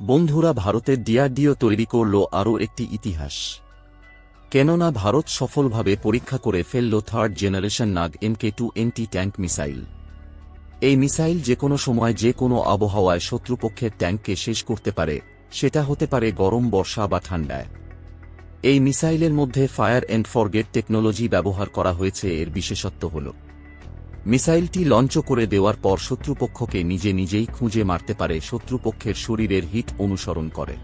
বন্ধুরা ভারতের ডিআরডিও তৈরি করল আরও একটি ইতিহাস। কেননা ভারত সফলভাবে পরীক্ষা করে ফেলল third generation Nag MK two anti tank missile. এই মিসাইল যে কোনো সময় যে কোনো আবহাওয়ায় শত্রুপক্ষের ট্যাঙ্ককে শেষ করতে পারে, সেটা হতে পারে গরম, বর্ষা বা ঠান্ডায়। এই মিসাইলের মধ্যে ফায়ার অ্যান্ড ফরগেট টেকনোলজি ব্যবহার করা হয়েছে, এর বিশেষত্ব হল মিসাইলটি লঞ্চ করে দেওয়ার পর শত্রুপক্ষকে নিজে নিজেই খুঁজে মারতে পারে শত্রুপক্ষের শরীরের হিট অনুসরণ করে।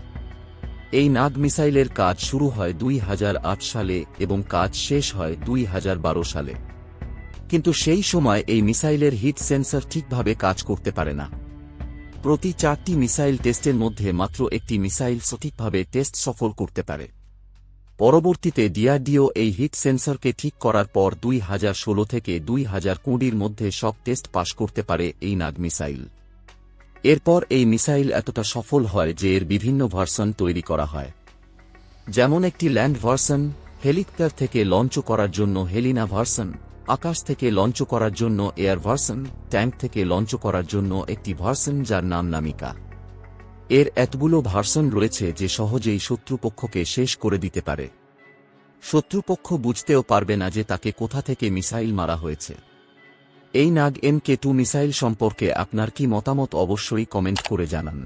এই নাগ মিসাইলের কাজ শুরু হয় দুই হাজার আট সালে এবং কাজ শেষ হয় দুই হাজার বারো সালে। কিন্তু সেই সময় এই মিসাইলের হিট সেন্সর ঠিকভাবে কাজ করতে পারে না। প্রতি চারটি মিসাইল টেস্টের মধ্যে মাত্র একটি মিসাইল সঠিকভাবে টেস্ট সফল করতে পারে। পরবর্তীতে ডিআরডিও এই হিট সেন্সরকে ঠিক করার পর দুই হাজার ষোলো থেকে দুই হাজার কুড়ির মধ্যে সব টেস্ট পাশ করতে পারে এই নাগ মিসাইল। এরপর এই মিসাইল এতটা সফল হয় যে এর বিভিন্ন ভার্সন তৈরি করা হয়। যেমন একটি ল্যান্ড ভার্সন, হেলিকপ্টার থেকে লঞ্চ করার জন্য হেলিনা ভার্সন, আকাশ থেকে লঞ্চ করার জন্য এয়ার ভার্সন, ট্যাঙ্ক থেকে লঞ্চ করার জন্য একটি ভার্সন যার নাম নামিকা। এর এতগুলো ভার্সন রয়েছে যে সহজেই শত্রুপক্ষকে শেষ করে দিতে পারে। শত্রুপক্ষ বুঝতেও পারবে না যে তাকে কোথা থেকে মিসাইল মারা হয়েছে। এই Nag M K two missile সম্পর্কে আপনার কি মতামত অবশ্যই কমেন্ট করে জানান।